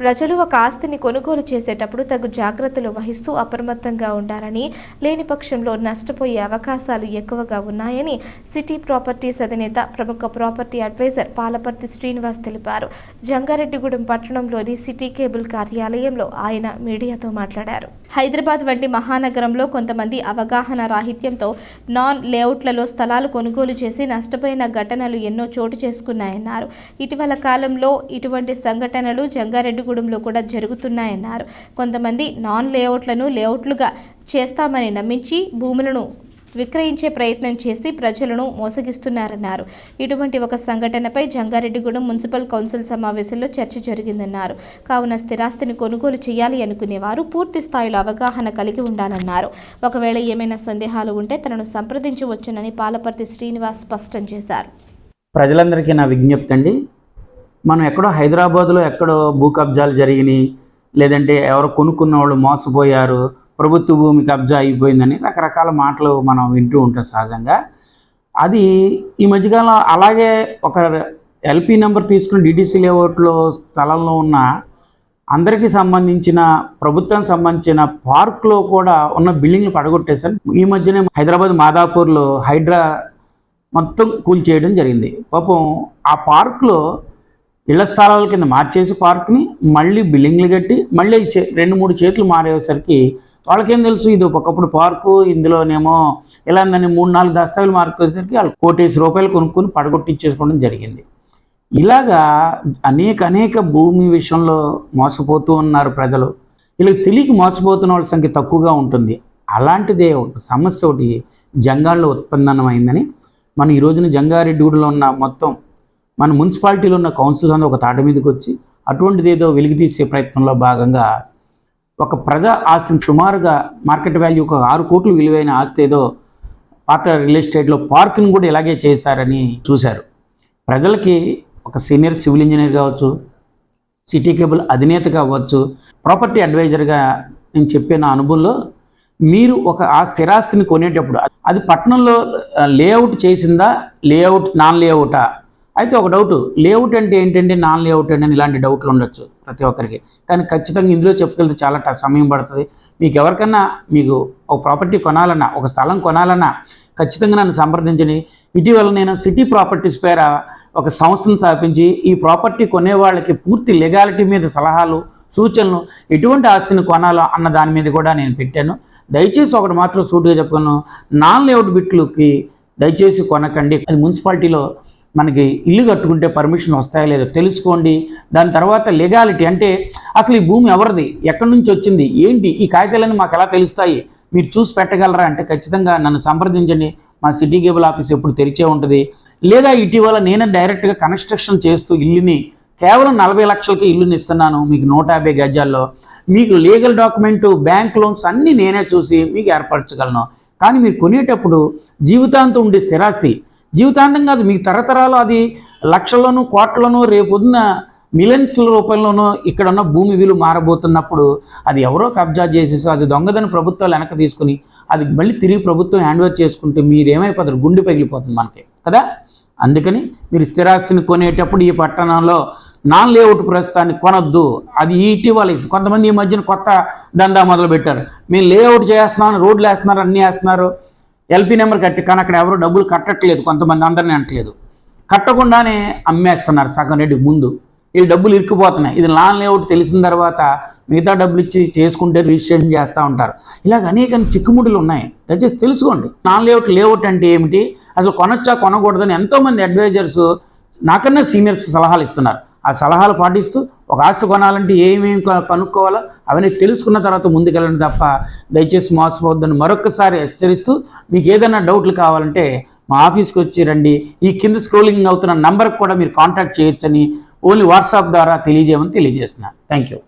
ప్రజలు ఒక ఆస్తిని కొనుగోలు చేసేటప్పుడు తగు జాగ్రత్తలు వహిస్తూ అప్రమత్తంగా ఉండాలని లేని పక్షంలో నష్టపోయే అవకాశాలు ఎక్కువగా ఉన్నాయని సిటీ ప్రాపర్టీస్ అధినేత ప్రముఖ ప్రాపర్టీ అడ్వైజర్ పాలపర్తి శ్రీనివాస్ తెలిపారు. జంగారెడ్డిగూడెం పట్టణంలోని సిటీ కేబుల్ కార్యాలయంలో ఆయన మీడియాతో మాట్లాడారు. హైదరాబాద్ వంటి మహానగరంలో కొంతమంది అవగాహన రాహిత్యంతో నాన్ లేఅవుట్లలో స్థలాలు కొనుగోలు చేసి నష్టపోయిన ఘటనలు ఎన్నో చోటు చేసుకున్నాయన్నారు. ఇటీవల కాలంలో ఇటువంటి సంఘటనలు జంగారెడ్డిగూడెంలో కూడా జరుగుతున్నాయన్నారు. కొంతమంది నాన్ లేఅవుట్లను లేఅవుట్లుగా చేస్తామని నమ్మించి భూములను విక్రయించే ప్రయత్నం చేసి ప్రజలను మోసగిస్తున్నారన్నారు. ఇటువంటి ఒక సంఘటనపై జంగారెడ్డిగూడెం మున్సిపల్ కౌన్సిల్ సమావేశంలో చర్చ జరిగిందన్నారు. కావున స్థిరాస్తిని కొనుగోలు చేయాలి అనుకునేవారు పూర్తి స్థాయిలో అవగాహన కలిగి ఉండాలన్నారు. ఒకవేళ ఏమైనా సందేహాలు ఉంటే తనను సంప్రదించవచ్చునని పాలపర్తి శ్రీనివాస్ స్పష్టం చేశారు. ప్రజలందరికీ నా విజ్ఞప్తి అండి. మనం ఎక్కడో హైదరాబాద్లో ఎక్కడో భూ కబ్జాలు జరిగినాయి. లేదంటే ఎవరు కొనుక్కున్న వాళ్ళు మోసపోయారు. ప్రభుత్వ భూమి కబ్జా అయిపోయిందని రకరకాల మాటలు మనం వింటూ ఉంటాం సహజంగా. అది ఈ మధ్యకాలంలో అలాగే ఒక ఎల్పి నెంబర్ తీసుకుని డిడిసి లేఅవుట్లో స్థలంలో ఉన్న అందరికీ సంబంధించిన ప్రభుత్వానికి సంబంధించిన పార్క్లో కూడా ఉన్న బిల్డింగ్లు పడగొట్టేశారు. ఈ మధ్యనే హైదరాబాద్ మాదాపూర్లో హైడ్రా మొత్తం కూల్చేయడం జరిగింది. పాపం ఆ పార్క్లో ఇళ్ళ స్థలాల కింద మార్చేసి పార్క్ని మళ్ళీ బిల్డింగ్లు కట్టి మళ్ళీ చే రెండు మూడు చేతులు మారేసరికి వాళ్ళకేం తెలుసు? ఇది ఒకప్పుడు పార్కు ఇందులోనేమో ఇలా దాన్ని మూడు నాలుగు దస్తావేలు మార్చేసరికి వాళ్ళు కోటేసి రూపాయలు కొనుక్కొని పడగొట్టించేసుకోవడం జరిగింది. ఇలాగా అనేక అనేక భూమి విషయంలో మోసపోతూ ఉన్నారు ప్రజలు. వీళ్ళకి తెలియక మోసపోతున్న వాళ్ళ సంఖ్య తక్కువగా ఉంటుంది. అలాంటిదే ఒక సమస్య ఒకటి జంగాల్లో ఉత్పన్నమైందని. మనం ఈ రోజున జంగారెడ్డిగూడలో ఉన్న మొత్తం మన మున్సిపాలిటీలో ఉన్న కౌన్సిల్ అందరూ ఒక తాట మీదకి వచ్చి అటువంటిది ఏదో వెలికితీసే ప్రయత్నంలో భాగంగా ఒక ప్రజా ఆస్తిని సుమారుగా మార్కెట్ వాల్యూ ఒక ఆరు కోట్లు విలువైన ఆస్తి ఏదో పాత రియల్ ఎస్టేట్లో పార్కింగ్ కూడా ఇలాగే చేశారని చూశారు. ప్రజలకి ఒక సీనియర్ సివిల్ ఇంజనీర్ కావచ్చు సిటీ కేబుల్ అధినేత కావచ్చు ప్రాపర్టీ అడ్వైజర్గా నేను చెప్పే నా అనుభవంలో మీరు ఒక ఆ స్థిరాస్తిని కొనేటప్పుడు అది పట్టణంలో లేఅవుట్ చేసిందా లేఅవుట్ నాన్ లేఅవుటా? అయితే ఒక డౌట్ లేఅవుట్ అంటే ఏంటంటే నాన్ లేఅవుట్ అంటే ఇలాంటి డౌట్లు ఉండొచ్చు ప్రతి ఒక్కరికి. కానీ ఖచ్చితంగా ఇందులో చెప్పుకెళ్తే చాలా ట- సమయం పడుతుంది. మీకు ఎవరికన్నా మీకు ఒక ప్రాపర్టీ కొనాలన్నా ఒక స్థలం కొనాలన్నా ఖచ్చితంగా నన్ను సంప్రదించండి. ఇటీవల నేను సిటీ ప్రాపర్టీస్ పేర ఒక సంస్థను స్థాపించి ఈ ప్రాపర్టీ కొనే వాళ్ళకి పూర్తి లెగాలిటీ మీద సలహాలు సూచనలు ఎటువంటి ఆస్తిని కొనాలో అన్న దాని మీద కూడా నేను పెట్టాను. దయచేసి ఒకటి మాత్రం సూటిగా చెప్పుకున్నాను. నాన్ లేఅవుట్ బిట్లకి దయచేసి కొనకండి. అది మున్సిపాలిటీలో మనకి ఇల్లు కట్టుకుంటే పర్మిషన్ వస్తాయో లేదో తెలుసుకోండి. దాని తర్వాత లెగాలిటీ అంటే అసలు ఈ భూమి ఎవరిది? ఎక్కడి నుంచి వచ్చింది? ఏంటి? ఈ కాగితాలన్నీ మాకు ఎలా తెలుస్తాయి? మీరు చూసి పెట్టగలరా? అంటే ఖచ్చితంగా నన్ను సంప్రదించండి. మా సిటీ కేబుల్ ఆఫీస్ ఎప్పుడు తెరిచే ఉంటుంది. లేదా ఇటీవల నేనే డైరెక్ట్గా కన్స్ట్రక్షన్ చేస్తూ ఇల్లుని కేవలం నలభై లక్షలకి ఇల్లుని ఇస్తున్నాను మీకు నూట యాభై గజాల్లో. మీకు లీగల్ డాక్యుమెంట్ బ్యాంక్ లోన్స్ అన్నీ నేనే చూసి మీకు ఏర్పరచగలను. కానీ మీరు కొనేటప్పుడు జీవితాంతం ఉండే స్థిరాస్తి జీవితాంతం కాదు మీకు తరతరాలు అది లక్షల్లోనూ కోట్లలోనూ రేపొద్దున మిలియన్స్ల రూపంలోనూ ఇక్కడ ఉన్న భూమి విలువ మారబోతున్నప్పుడు అది ఎవరో కబ్జా చేసేసో అది దొంగదని ప్రభుత్వాలు వెనక తీసుకుని అది మళ్ళీ తిరిగి ప్రభుత్వం హ్యాండ్ ఓవర్ చేసుకుంటే మీరేమైపోతారు? గుండె పగిలిపోతుంది మనకి కదా? అందుకని మీరు స్థిరాస్తిని కొనేటప్పుడు ఈ పట్టణంలో నాన్ లేఅవుట్ ప్రస్తుతాన్ని కొనొద్దు. అది ఇటీవల కొంతమంది ఈ మధ్యన కొత్త దందా మొదలుపెట్టారు. మేము లేఅవుట్ చేస్తున్నాను రోడ్లు వేస్తున్నారు అన్నీ వేస్తున్నారు. ఎల్పీ నెంబర్ కట్టి కానీ అక్కడ ఎవరు డబ్బులు కట్టట్లేదు కొంతమంది అందరినీ అంటలేదు కట్టకుండానే అమ్మేస్తున్నారు సగం రెడ్డి ముందు. ఈ డబ్బులు ఇరుక్కుపోతున్నాయి. ఇది నాన్ లేఅవుట్ తెలిసిన తర్వాత మిగతా డబ్బులు ఇచ్చి చేసుకుంటే రిజిస్ట్రేషన్ చేస్తూ ఉంటారు. ఇలాగ అనేక చిక్కుముడులు ఉన్నాయి. దయచేసి తెలుసుకోండి. నాన్ లేఅవుట్ లేఅవుట్ అంటే ఏమిటి? అసలు కొనొచ్చా కొనకూడదని ఎంతోమంది అడ్వైజర్స్ నాకన్నా సీనియర్స్ సలహాలు ఇస్తున్నారు. ఆ సలహాలు పాటిస్తూ ఒక ఆస్తి కొనాలంటే ఏమేమి కనుక్కోవాలో అవన్నీ తెలుసుకున్న తర్వాత ముందుకెళ్ళండి తప్ప దయచేసి మోసపోవద్దని మరొకసారి హెచ్చరిస్తూ మీకు ఏదైనా డౌట్లు కావాలంటే మా ఆఫీస్కి వచ్చి రండి. ఈ కింద స్క్రోలింగ్ అవుతున్న నంబర్కి కూడా మీరు కాంటాక్ట్ చేయొచ్చని ఓన్లీ వాట్సాప్ ద్వారా తెలియజేయమని తెలియజేస్తున్నాను. Thank you